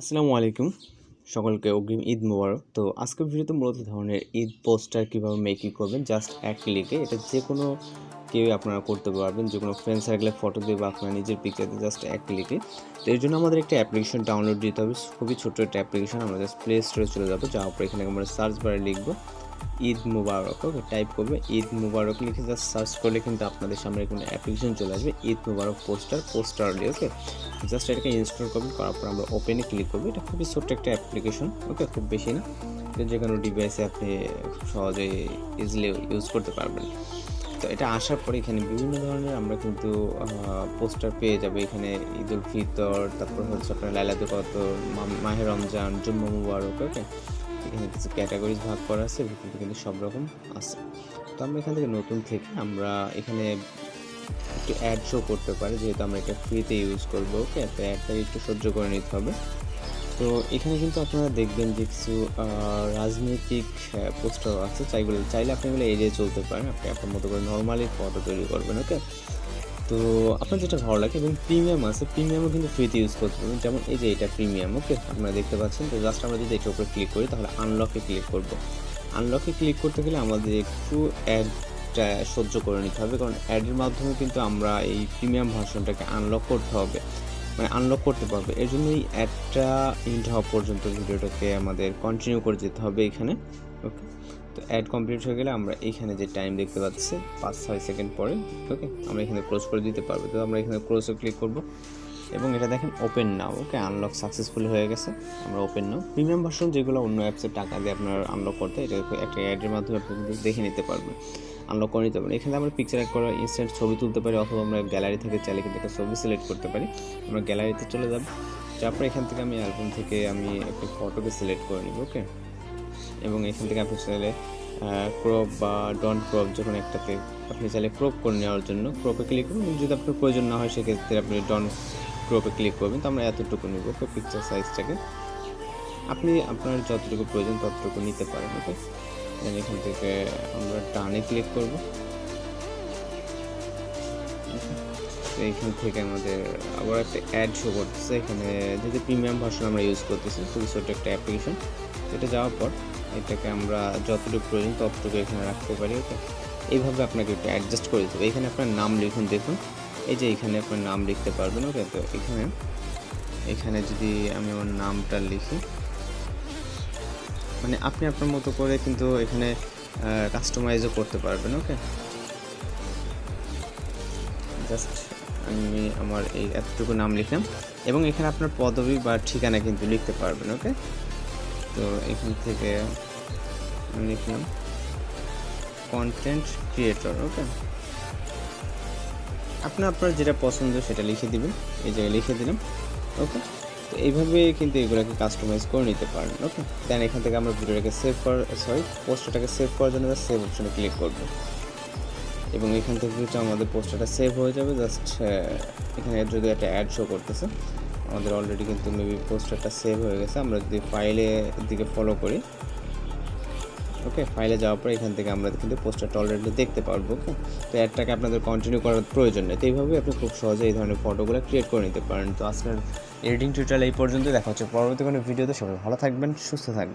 আসসালামু আলাইকুম। সকলকে অগ্রিম ঈদ মোবারক। তো আজকের ভিডিওতে মূলত ধরনের ঈদ পোস্টার কীভাবে মেকিং করবেন জাস্ট এক ক্লিকে এটা যে কোনো কেউ আপনারা করতে পারবেন, যে কোনো ফ্রেন্ড সার্কেলে ফটো দিয়ে বা আপনার নিজের পিকচারতে জাস্ট এক ক্লিকে তো এর জন্য আমাদের একটা অ্যাপ্লিকেশন ডাউনলোড দিতে হবে। খুবই ছোট্ট একটা অ্যাপ্লিকেশন আমরা জাস্ট প্লে স্টোরে চলে যাব। যাওয়ার পর এখানে আমরা সার্চ বারে লিখব। ঈদ মুবারক, ওকে টাইপ করবে, ঈদ মুবারক লিখে জাস্ট সার্চ করলে কিন্তু আপনাদের সামনে কোনো অ্যাপ্লিকেশন চলে আসবে, ঈদ মুবারক পোস্টার পোস্টারলি ওকে জাস্ট এটাকে ইনস্টল করবেন, করার পর আমরা ওপেনে ক্লিক করব। এটা খুবই ছোট্ট একটা অ্যাপ্লিকেশন ওকে? খুব বেশি না। যে কোনো ডিভাইসে আপনি সহজে ইজিলি ইউজ করতে পারবেন। তো এটা আসার পরে এখানে বিভিন্ন ধরনের আমরা কিন্তু পোস্টার পেয়ে যাব। এখানে ঈদ উল ফিতর, তারপর হচ্ছে আপনার লাইলাদুল কদর, মা- মাহে রমজান, জুম্মা মুবারক, ওকে? এখানে কিছু ক্যাটাগরিজ ভাগ করা আছে ভিতরে কিন্তু সব রকম আছে। তো আমরা এখান থেকে নতুন থেকে আমরা এখানে একটু অ্যাড শো করতে পারি, যেহেতু আমরা এটা ফ্রিতে ইউজ করব ওকে তো অ্যাডটা একটু সহ্য করে নিতে হবে। তো এখানে কিন্তু আপনারা দেখবেন যে কিছু রাজনৈতিক পোস্টার আছে। চাইগুলো চাইলে আপনি এগুলো এড়িয়ে চলতে পারেন। আপনি আপনার মতো করে নর্মালি ফটো তৈরি করবেন ওকে তো আপনার যেটা ভালো লাগে এবং প্রিমিয়াম আছে প্রিমিয়ামও কিন্তু ফ্রিতে ইউজ করতে পারবেন। যেমন এই যে এটা প্রিমিয়াম ওকে আপনারা দেখতে পাচ্ছেন। তো জাস্ট আমরা যদি এটার উপরে ক্লিক করি, তাহলে আনলকে ক্লিক করব। আনলকে ক্লিক করতে গেলে আমাদের একটু অ্যাডটা সহ্য করে নিতে হবে। কারণ অ্যাডের মাধ্যমে কিন্তু আমরা এই প্রিমিয়াম ভার্সনটাকে আনলক করতে হবে। মানে আনলক করতে পারবে। এর জন্য এই অ্যাডটা ইন্ড হওয়া পর্যন্ত ভিডিওটাকে আমাদের কন্টিনিউ করে যেতে হবে এখানে ওকে তো অ্যাড কমপ্লিট হয়ে গেলে আমরা এখানে যে টাইম দেখতে পাচ্ছি, পাঁচ, ছয় সেকেন্ড পরে ওকে আমরা এখানে ক্লোজ করে দিতে পারব। তো আমরা এখানে ক্লোজে ক্লিক করব। এবং এটা দেখেন open now okay unlock successful হয়ে গেছে। আমরা ওপেন নাও প্রিমিয়াম ভার্সন যেগুলো অন্য অ্যাপসে টাকা দিয়ে আপনার আনলক করতে, এটা একটা অ্যাডের মাধ্যমে আপনি কিন্তু দেখে নিতে পারবেন। আনলক করে নিতে পারবেন। এখানে আমরা পিকচার অ্যাড করা ইনস্ট্যান্ট ছবি তুলতে পারি, অথবা আমরা গ্যালারি থেকে চাইলে কিন্তু একটা ছবি সিলেক্ট করতে পারি। আমরা গ্যালারিতে চলে যাব। তারপর এখান থেকে আমি অ্যালবাম থেকে আমি একটা ফটোকে সিলেক্ট করে নিব ওকে এবং এখান থেকে আপনি চাইলে ক্রপ বা ডন ক্রপ যখন একটাতে আপনি চাইলে ক্রপ করে নেওয়ার জন্য ক্রপে ক্লিক করুন। যদি আপনার প্রয়োজন না হয়, সেক্ষেত্রে আপনি ডন ক্রপে ক্লিক করবেন। তো আমরা এতটুকু নেব তো পিকচার সাইজটাকে আপনি আপনার যতটুকু প্রয়োজন ততটুকু নিতে পারেন ওকে এখান থেকে আমরা ডানে ক্লিক করব। এইখান থেকে আমাদের আবার একটা অ্যাড শো করতেছে। এখানে যেহেতু প্রিমিয়াম ভার্সন আমরা ইউজ করতেছি খুবই ছোট একটা অ্যাপ্লিকেশন এটা যাওয়ার পর এটাকে আমরা যতটুকু প্রয়োজন ততটুকু এখানে রাখতে পারি, ওকে? এইভাবে আপনাকে একটু অ্যাডজাস্ট করে দিতে এখানে আপনার নাম লিখুন, দেখুন। এই যে এখানে আপনার নাম লিখতে পারবেন, ওকে? তো এখানে এখানে যদি আমি আমার নামটা লিখি মানে আপনি আপনার মতো করে কিন্তু এখানে কাস্টমাইজও করতে পারবেন, ওকে? জাস্ট আমি আমার এই এতটুকু নাম লিখলাম। এবং এখানে আপনার পদবি বা ঠিকানা কিন্তু লিখতে পারবেন, ওকে? তো এখান থেকে আমি লিখলাম কন্টেন্ট ক্রিয়েটর ওকে? আপনি আপনার যেটা পছন্দ সেটা লিখে দিবেন, এই জায়গায় লিখে দিলাম, ওকে? তো এইভাবে কিন্তু এগুলোকে কাস্টমাইজ করে নিতে পারেন ওকে? দেন এখান থেকে আমরা ভিডিওটাকে সেভ করার সরি পোস্টটাকে সেভ করার জন্য সেভ অপশনে ক্লিক করব। এবং এখান থেকে কিন্তু আমাদের পোস্টারটা সেভ হয়ে যাবে। জাস্ট এখানে যদি একটা অ্যাড শো করতেছে, আমাদের অলরেডি কিন্তু মেবি পোস্টারটা সেভ হয়ে গেছে। আমরা যদি ফাইলে দিকে ফলো করি ওকে ফাইলে যাওয়ার পর এখান থেকে আমরা কিন্তু পোস্টারটা অলরেডি দেখতে পারব ওকে তো অ্যাডটাকে আপনাদের কন্টিনিউ করার প্রয়োজন নেই। তো এইভাবে আপনি খুব সহজে এই ধরনের ফটোগুলো ক্রিয়েট করে নিতে পারেন। তো আজকের এডিটিং টিউটোরিয়াল এই পর্যন্ত দেখা হচ্ছে পরবর্তী কোনো ভিডিওতে সবাই ভালো থাকবেন, সুস্থ থাকবেন।